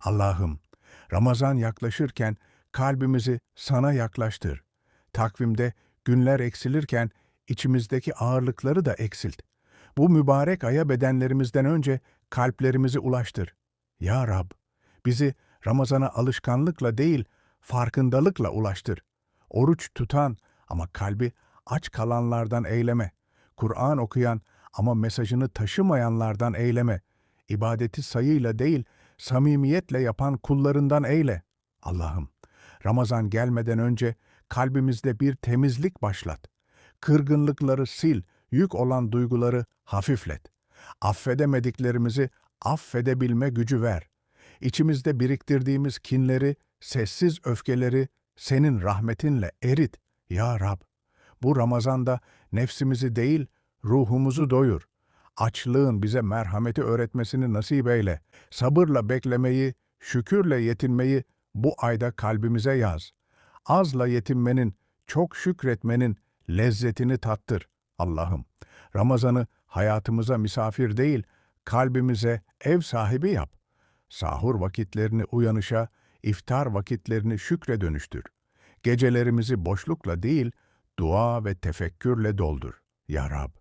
Allah'ım, Ramazan yaklaşırken kalbimizi sana yaklaştır. Takvimde günler eksilirken içimizdeki ağırlıkları da eksilt. Bu mübarek aya bedenlerimizden önce kalplerimizi ulaştır. Ya Rab, bizi Ramazana alışkanlıkla değil, farkındalıkla ulaştır. Oruç tutan ama kalbi aç kalanlardan eyleme. Kur'an okuyan ama mesajını taşımayanlardan eyleme. İbadeti sayıyla değil, samimiyetle yapan kullarından eyle. Allah'ım, Ramazan gelmeden önce kalbimizde bir temizlik başlat. Kırgınlıkları sil, yük olan duyguları hafiflet. Affedemediklerimizi affedebilme gücü ver. İçimizde biriktirdiğimiz kinleri, sessiz öfkeleri senin rahmetinle erit. Ya Rab, bu Ramazan'da nefsimizi değil, ruhumuzu doyur. Açlığın bize merhameti öğretmesini nasip eyle. Sabırla beklemeyi, şükürle yetinmeyi bu ayda kalbimize yaz. Azla yetinmenin, çok şükretmenin lezzetini tattır. Allah'ım, Ramazan'ı hayatımıza misafir değil, kalbimize ev sahibi yap. Sahur vakitlerini uyanışa, iftar vakitlerini şükre dönüştür. Gecelerimizi boşlukla değil, dua ve tefekkürle doldur. Ya Rab,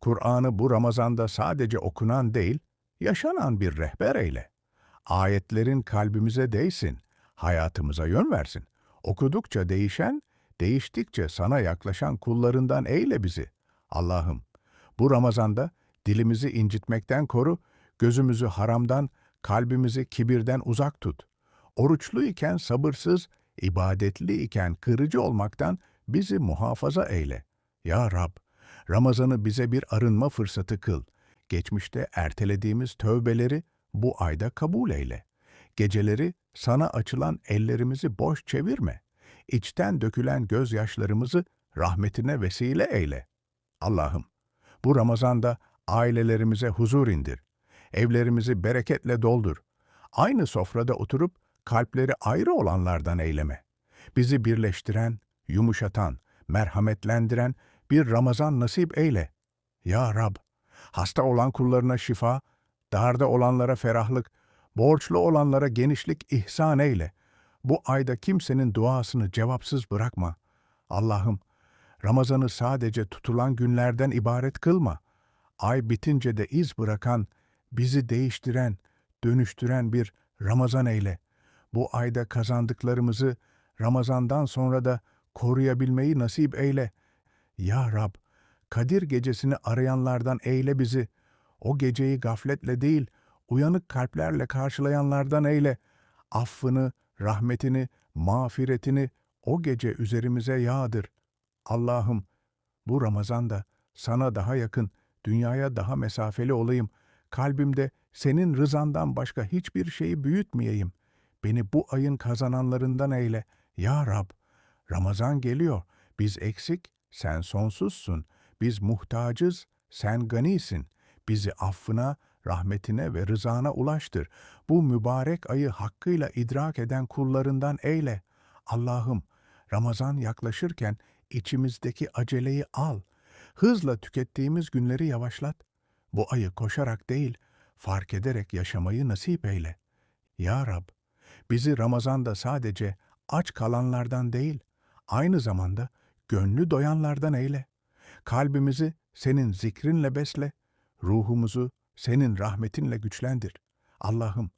Kur'an'ı bu Ramazan'da sadece okunan değil, yaşanan bir rehber eyle. Ayetlerin kalbimize değsin, hayatımıza yön versin. Okudukça değişen, değiştikçe sana yaklaşan kullarından eyle bizi. Allah'ım, bu Ramazan'da dilimizi incitmekten koru, gözümüzü haramdan, kalbimizi kibirden uzak tut. Oruçlu iken sabırsız, ibadetli iken kırıcı olmaktan bizi muhafaza eyle. Ya Rab, Ramazan'ı bize bir arınma fırsatı kıl. Geçmişte ertelediğimiz tövbeleri bu ayda kabul eyle. Geceleri sana açılan ellerimizi boş çevirme. İçten dökülen gözyaşlarımızı rahmetine vesile eyle. Allah'ım, bu Ramazan'da ailelerimize huzur indir. Evlerimizi bereketle doldur. Aynı sofrada oturup kalpleri ayrı olanlardan eyleme. Bizi birleştiren, yumuşatan, merhametlendiren bir Ramazan nasip eyle. Ya Rab, hasta olan kullarına şifa, darda olanlara ferahlık, borçlu olanlara genişlik ihsan eyle. Bu ayda kimsenin duasını cevapsız bırakma. Allah'ım, Ramazan'ı sadece tutulan günlerden ibaret kılma. Ay bitince de iz bırakan, bizi değiştiren, dönüştüren bir Ramazan eyle. Bu ayda kazandıklarımızı Ramazan'dan sonra da koruyabilmeyi nasip eyle. Ya Rab, Kadir gecesini arayanlardan eyle bizi. O geceyi gafletle değil, uyanık kalplerle karşılayanlardan eyle. Affını, rahmetini, mağfiretini o gece üzerimize yağdır. Allah'ım, bu Ramazan'da sana daha yakın, dünyaya daha mesafeli olayım. Kalbimde senin rızandan başka hiçbir şeyi büyütmeyeyim. Beni bu ayın kazananlarından eyle. Ya Rab, Ramazan geliyor. Biz eksik, sen sonsuzsun. Biz muhtacız, sen ganisin. Bizi affına, rahmetine ve rızana ulaştır. Bu mübarek ayı hakkıyla idrak eden kullarından eyle. Allah'ım, Ramazan yaklaşırken içimizdeki aceleyi al. Hızla tükettiğimiz günleri yavaşlat. Bu ayı koşarak değil, fark ederek yaşamayı nasip eyle. Ya Rab, bizi Ramazan'da sadece aç kalanlardan değil, aynı zamanda gönlü doyanlardan eyle. Kalbimizi senin zikrinle besle, ruhumuzu senin rahmetinle güçlendir. Allah'ım,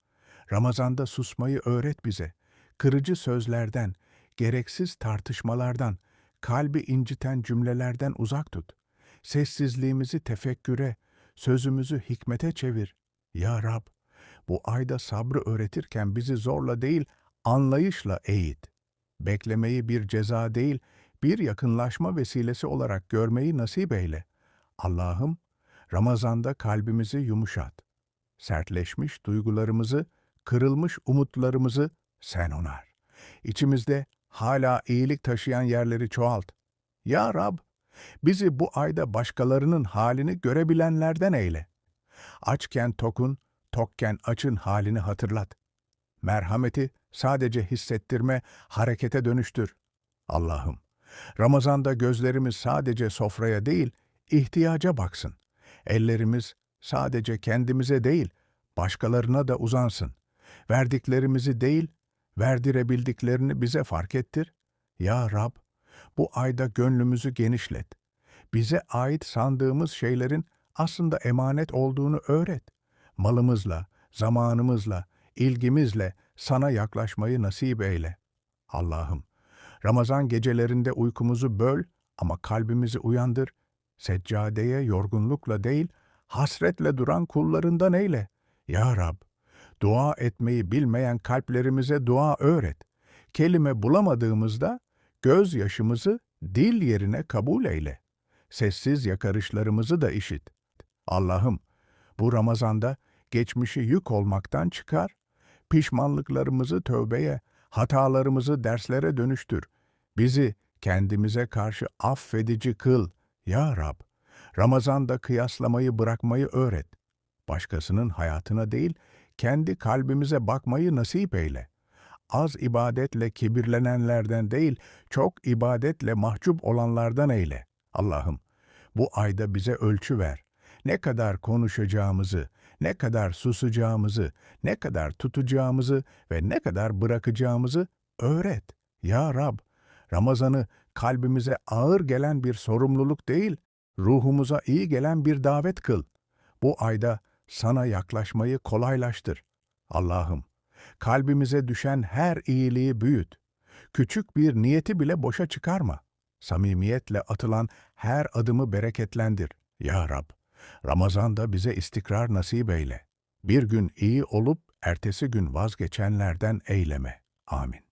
Ramazan'da susmayı öğret bize. Kırıcı sözlerden, gereksiz tartışmalardan, kalbi inciten cümlelerden uzak tut. Sessizliğimizi tefekküre, sözümüzü hikmete çevir. Ya Rab, bu ayda sabrı öğretirken bizi zorla değil, anlayışla eğit. Beklemeyi bir ceza değil, bir yakınlaşma vesilesi olarak görmeyi nasip eyle. Allah'ım, Ramazan'da kalbimizi yumuşat. Sertleşmiş duygularımızı, kırılmış umutlarımızı sen onar. İçimizde hala iyilik taşıyan yerleri çoğalt. Ya Rab, bizi bu ayda başkalarının halini görebilenlerden eyle. Açken tokun, tokken açın halini hatırlat. Merhameti sadece hissettirme, harekete dönüştür. Allah'ım, Ramazan'da gözlerimiz sadece sofraya değil, ihtiyaca baksın. Ellerimiz sadece kendimize değil, başkalarına da uzansın. Verdiklerimizi değil, verdirebildiklerini bize fark ettir. Ya Rab, bu ayda gönlümüzü genişlet. Bize ait sandığımız şeylerin aslında emanet olduğunu öğret. Malımızla, zamanımızla, ilgimizle sana yaklaşmayı nasip eyle. Allah'ım, Ramazan gecelerinde uykumuzu böl ama kalbimizi uyandır. Seccadeye yorgunlukla değil, hasretle duran kullarından eyle. Ya Rab, dua etmeyi bilmeyen kalplerimize dua öğret. Kelime bulamadığımızda gözyaşımızı dil yerine kabul eyle. Sessiz yakarışlarımızı da işit. Allah'ım, bu Ramazan'da geçmişi yük olmaktan çıkar, pişmanlıklarımızı tövbeye, hatalarımızı derslere dönüştür. Bizi kendimize karşı affedici kıl, ya Rab. Ramazan'da kıyaslamayı bırakmayı öğret. Başkasının hayatına değil, kendi kalbimize bakmayı nasip eyle. Az ibadetle kibirlenenlerden değil, çok ibadetle mahcup olanlardan eyle. Allah'ım, bu ayda bize ölçü ver. Ne kadar konuşacağımızı, ne kadar susacağımızı, ne kadar tutacağımızı ve ne kadar bırakacağımızı öğret. Ya Rab, Ramazan'ı kalbimize ağır gelen bir sorumluluk değil, ruhumuza iyi gelen bir davet kıl. Bu ayda sana yaklaşmayı kolaylaştır. Allah'ım, kalbimize düşen her iyiliği büyüt. Küçük bir niyeti bile boşa çıkarma. Samimiyetle atılan her adımı bereketlendir. Ya Rab, Ramazan'da bize istikrar nasip eyle. Bir gün iyi olup ertesi gün vazgeçenlerden eyleme. Amin.